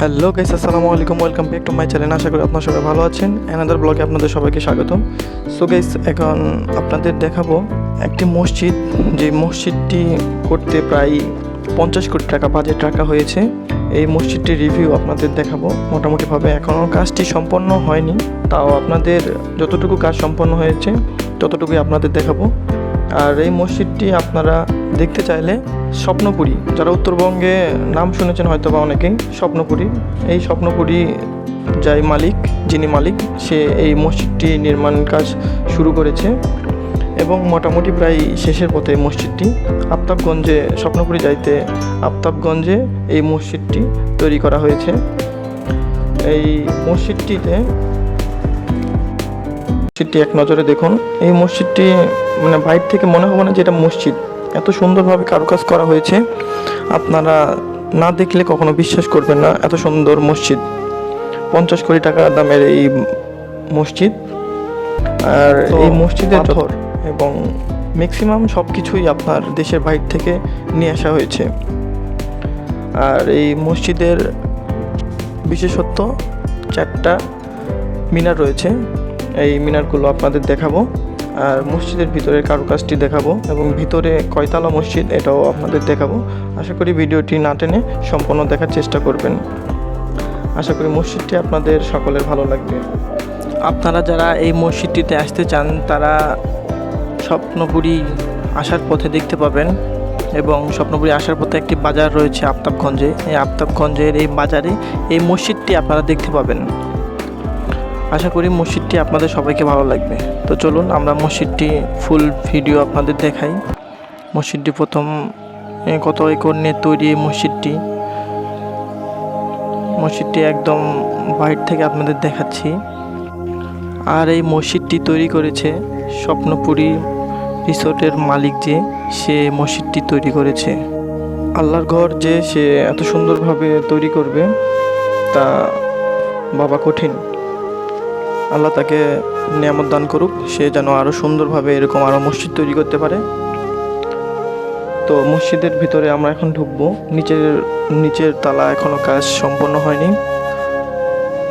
Hello guys, আসসালামু আলাইকুম, welcome back to my channel. আশা করি আপনারা সবাই ভালো আছেন। অ্যানাদার ব্লগে আপনাদের সবাইকে স্বাগতম। সো গাইস এখন আপনাদের দেখাবো একটি মসজিদ, যে মসজিদটি করতে প্রায় পঞ্চাশ কোটি টাকা বাজেট রাখা হয়েছে। এই মসজিদটির রিভিউ আপনাদের দেখাবো। মোটামুটিভাবে এখনও কাজটি সম্পন্ন হয়নি, তাও আপনাদের যতটুকু কাজ সম্পন্ন হয়েছে, ততটুকুই আপনাদের দেখাবো। আর এই মসজিদটি আপনারা দেখতে চাইলে স্বপ্নপুরী, যারা উত্তরবঙ্গে নাম শুনেছেন হয়তো বা অনেকেই, স্বপ্নপুরী। এই স্বপ্নপুরী যাই মালিক, যিনি মালিক, সে এই মসজিদটি নির্মাণ কাজ শুরু করেছে এবং মোটামুটি প্রায় শেষের পথে এই মসজিদটি। আফতাবগঞ্জে, স্বপ্নপুরী যাইতে আফতাবগঞ্জে এই মসজিদটি তৈরি করা হয়েছে। এই মসজিদটিতে মসজিদটি এক নজরে দেখুন। এই মসজিদটি মানে বাইর থেকে মনে হবে না যে এটা মসজিদ। এত সুন্দরভাবে কারুকাজ করা হয়েছে। আপনারা না দেখলে কখনো বিশ্বাস করবেন না এত সুন্দর মসজিদ। পঞ্চাশ কোটি টাকা দামের এই মসজিদ। আর এই মসজিদের পাথর। এবং ম্যাক্সিমাম সব কিছুই আপনার দেশের বাইর থেকে নিয়ে আসা হয়েছে। আর এই মসজিদের বিশেষত্ব চারটা মিনার রয়েছে। এই মিনারগুলো আপনাদের দেখাবো। আর মসজিদের ভিতরের কারুকাজটি দেখাবো এবং ভিতরে কয়তালা মসজিদ এটাও আপনাদের দেখাবো। আশা করি ভিডিওটি না টেনে সম্পূর্ণ দেখার চেষ্টা করবেন। আশা করি মসজিদটি আপনাদের সকলের ভালো লাগবে। আপনারা যারা এই মসজিদটিতে আসতে চান, তারা স্বপ্নপুরী আসার পথে দেখতে পাবেন এবং স্বপ্নপুরী আসার পথে একটি বাজার রয়েছে আফতাবগঞ্জে। এই আফতাবগঞ্জের এই বাজারে এই মসজিদটি আপনারা দেখতে পাবেন। আশা করি মসজিদটি আপনাদের সবাইকে ভালো লাগবে। তো চলুন আমরা মসজিদটি ফুল ভিডিও আপনাদের দেখাই। মসজিদটি প্রথম কত একর নিয়ে তৈরি মসজিদটি। মসজিদটি একদম বাইর থেকে আপনাদের দেখাচ্ছি। আর এই মসজিদটি তৈরি করেছে স্বপ্নপুরী রিসোর্টের মালিক যে, সে মসজিদটি তৈরি করেছে। আল্লাহর ঘর যে সে এত সুন্দরভাবে তৈরি করবে, তা বাবা কঠিন। আল্লাহ তাকে নিয়ামত দান করুক, সে যেন আরও সুন্দরভাবে এরকম আরও মসজিদ তৈরি করতে পারে। তো মসজিদের ভিতরে আমরা এখন ঢুকবো। নিচের নিচের তালা এখনও কাজ সম্পন্ন হয়নি।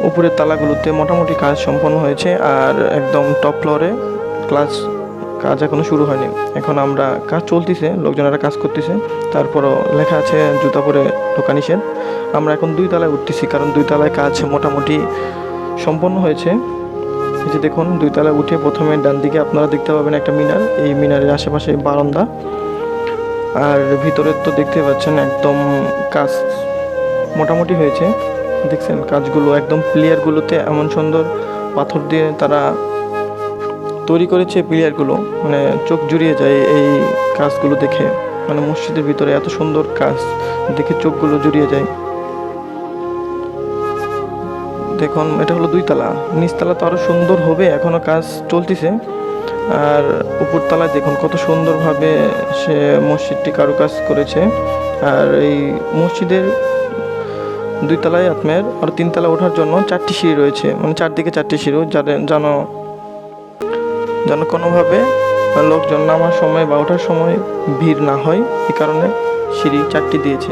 উপরের তালাগুলোতে মোটামুটি কাজ সম্পন্ন হয়েছে, আর একদম টপ ফ্লোরে ক্লাস, কাজ এখনও শুরু হয়নি। এখন আমরা কাজ চলতেছে, লোকজনেরা কাজ করতেছে। তারপরও লেখা আছে জুতা পরে ঢোকা নিষেধ। আমরা এখন দুই তলায় উঠতেছি, কারণ দুই তলায় কাজ মোটামুটি সম্পন্ন হয়েছে। এই যে দেখুন দুই তলায় উঠে প্রথমে ডান দিকে আপনারা দেখতে পাবেন একটা মিনার। এই মিনারের আশেপাশে বারান্দা। আর ভিতরে তো দেখতে পাচ্ছেন একদম কাজ মোটামুটি হয়েছে। দেখছেন কাজগুলো একদম প্লেয়ারগুলোতে এমন সুন্দর পাথর দিয়ে তারা তৈরি করেছে প্লেয়ারগুলো মানে চোখ জুড়িয়ে যায় এই কাজগুলো দেখে। মানে মসজিদের ভিতরে এত সুন্দর কাজ দেখে চোখগুলো জুড়িয়ে যায়। দেখুন, এটা হলো দুই তালা নিচতলা তো আরও সুন্দর হবে এখনও কাজ চলতেছে। আর উপরতলায় দেখুন, কত সুন্দরভাবে সে মসজিদটি কারুকাজ করেছে। আর এই মসজিদের দুই তলায় আপনার, আর তিন তিনতলা ওঠার জন্য চারটি সিঁড়ি রয়েছে। মানে চারদিকে চারটি সিঁড়ি যাদের যেন যেন কোনোভাবে লোকজন নামার সময় বা ওঠার সময় ভিড় না হয় এই কারণে সিঁড়ি চারটি দিয়েছে।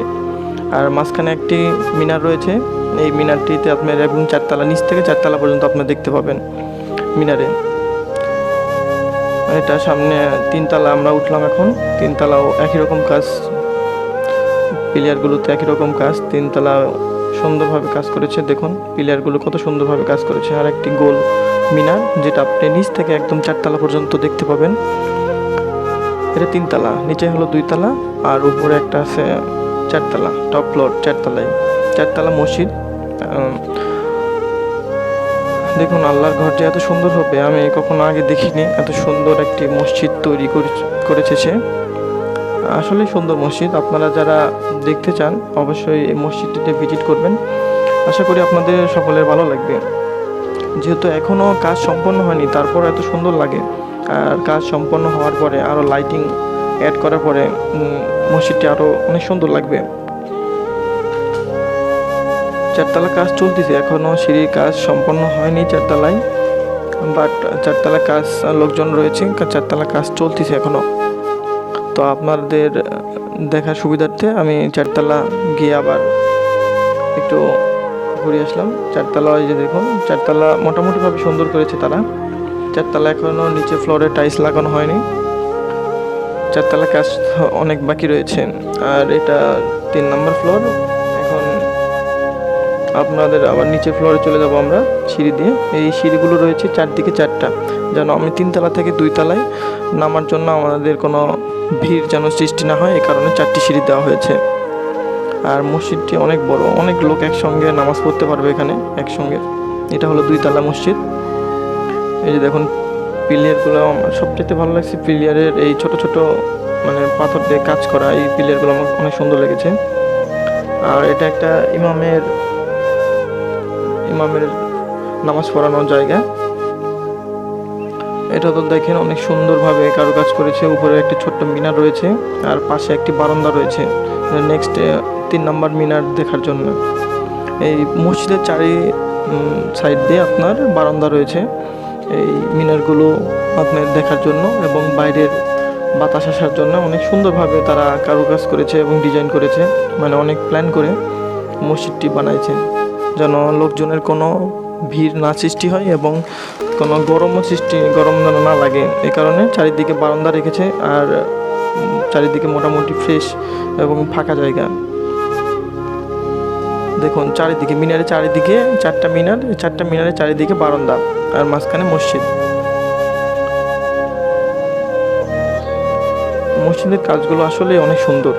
আর মাঝখানে একটি মিনার রয়েছে। এই মিনারটিতে আপনার এবং চারতলা, নিচ থেকে চারতলা পর্যন্ত আপনার দেখতে পাবেন মিনারে। এটা সামনে তিনতলা, আমরা উঠলাম এখন। তিনতলাও একই রকম কাজ পিলিয়ারগুলোতে একই রকম কাজ। তিনতলা সুন্দরভাবে কাজ করেছে, দেখুন পিলিয়ারগুলো কত সুন্দরভাবে কাজ করেছে। আর একটি গোল মিনার, যেটা আপনি নিচ থেকে একদম চারতলা পর্যন্ত দেখতে পাবেন। এটা তিনতলা, নিচে হলো দুইতলা, আর উপরে একটা আছে চারতলা টপ ফ্লোর চারতলায়। চারতলা মসজিদ। দেখুন, আল্লাহর ঘরটি এত সুন্দর হবে, আমি কখনো আগে দেখিনি এত সুন্দর একটি মসজিদ তৈরি করে- করেছে সে আসলে সুন্দর মসজিদ। আপনারা যারা দেখতে চান, অবশ্যই এই মসজিদটিতে ভিজিট করবেন। আশা করি আপনাদের সকলের ভালো লাগবে। যেহেতু এখনও কাজ সম্পন্ন হয়নি, তারপর এত সুন্দর লাগে। আর কাজ সম্পন্ন হওয়ার পরে আরও লাইটিং অ্যাড করার পরে মসজিদটি আরও অনেক সুন্দর লাগবে। চারতলা কাজ চলতেছে এখনও সিঁড়ির কাজ সম্পন্ন হয়নি চারতলায় বাট চারতলা কাজ, লোকজন রয়েছে চারতলা কাজ চলতেছে এখনও তো আপনাদের দেখার সুবিধার্থে আমি চারতলা গিয়ে আবার একটু ঘুরে আসলাম। চারতলা এই যে দেখুন, চারতলা মোটামুটিভাবে সুন্দর করেছে তারা। চারতলা এখনও নিচে ফ্লোরে টাইলস লাগানো হয়নি। চারতলা কাজ অনেক বাকি রয়েছে, আর এটা তিন নম্বর ফ্লোর। আপনাদের আবার নিচের ফ্লোরে চলে যাব আমরা, সিঁড়ি দিয়ে। এই সিঁড়িগুলো রয়েছে চারদিকে চারটা। যেন আমি তিনতলা থেকে দুই তলায় নামার জন্য আমাদের কোনো ভিড় যেন সৃষ্টি না হয় এই কারণে চারটি সিঁড়ি দেওয়া হয়েছে। আর মসজিদটি অনেক বড়, অনেক লোক একসঙ্গে নামাজ পড়তে পারবে এখানে, একসঙ্গে। এটা হলো দুই তলা মসজিদ। এই যে দেখুন, পিলিয়ারগুলো আমার সবচেয়ে ভালো লাগছে, পিলিয়ারের এই ছোট ছোট মানে পাথর দিয়ে কাজ করা, এই পিলিয়ারগুলো আমার অনেক সুন্দর লেগেছে। আর এটা একটা ইমামের ইমামের নামাজ পড়ানোর জায়গা। এটা তো দেখেন অনেক সুন্দরভাবে কারুকাজ করেছে। উপরে একটি ছোট্ট মিনার রয়েছে আর পাশে একটি বারান্দা রয়েছে। নেক্সট তিন নম্বর মিনার দেখার জন্য। এই মসজিদের চারি সাইড দিয়ে আপনার বারান্দা রয়েছে। এই মিনারগুলো আপনার দেখার জন্য এবং বাইরের বাতাস আসার জন্য অনেক সুন্দরভাবে তারা কারুকাজ করেছে এবং ডিজাইন করেছে। মানে অনেক প্ল্যান করে মসজিদটি বানাইছে যেন লোকজনের কোনো ভিড় না সৃষ্টি হয় এবং কোনো গরমও সৃষ্টি, গরম যেন না লাগে। এই কারণে চারিদিকে বারান্দা রেখেছে আর চারিদিকে মোটামুটি ফ্রেশ এবং ফাঁকা জায়গা। দেখুন, চারিদিকে মিনারের চারিদিকে, চারটা মিনার চারটা মিনারের চারিদিকে বারান্দা আর মাঝখানে মসজিদ। মসজিদের কাজগুলো আসলে অনেক সুন্দর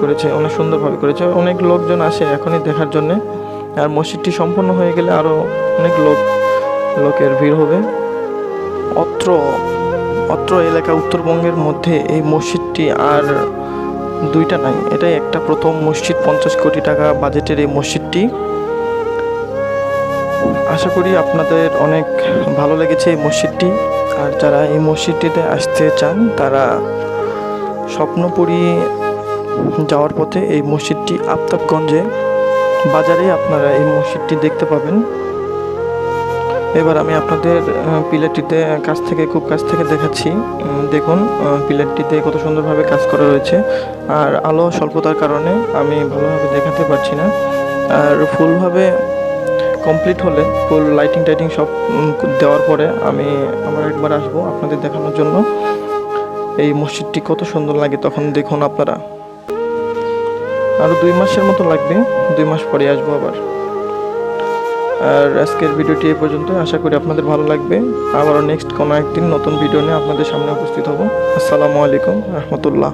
করেছে, অনেক সুন্দরভাবে করেছে। অনেক লোকজন আসে এখনই দেখার জন্যে। আর মসজিদটি সম্পূর্ণ হয়ে গেলে আরও অনেক লোক, লোকের ভিড় হবে। অত্র অত্র এলাকা উত্তরবঙ্গের মধ্যে এই মসজিদটি আর দুইটা নাই, এটাই একটা প্রথম মসজিদ, পঞ্চাশ কোটি টাকা বাজেটের এই মসজিদটি। আশা করি আপনাদের অনেক ভালো লেগেছে এই মসজিদটি, আর যারা এই মসজিদটিতে আসতে চান, তারা স্বপ্নপুরী যাওয়ার পথে এই মসজিদটি আফতাবগঞ্জে বাজারে আপনারা এই মসজিদটি দেখতে পাবেন। এবার আমি আপনাদের পিলারটিতে কাছ থেকে, খুব কাছ থেকে দেখাচ্ছি। দেখুন পিলারটিতে কত সুন্দরভাবে কাজ করা রয়েছে। আর আলো স্বল্পতার কারণে আমি ভালোভাবে দেখাতে পারছি না। আর ফুলভাবে কমপ্লিট হলে, ফুল লাইটিং টাইটিং সব দেওয়ার পরে আমি আবার একবার আসব আপনাদের দেখানোর জন্য। এই মসজিদটি কত সুন্দর লাগে তখন দেখুন আপনারা। আরও দুই মাসের মতো লাগবে। দুই মাস পরে আসব আবার। আর আজকের ভিডিওটি এ পর্যন্ত। আশা করি আপনাদের ভালো লাগবে। আবারও নেক্সট কোনো একদিন নতুন ভিডিও নিয়ে আপনাদের সামনে উপস্থিত হব। আসসালামু আলাইকুম, রহমতুল্লাহ।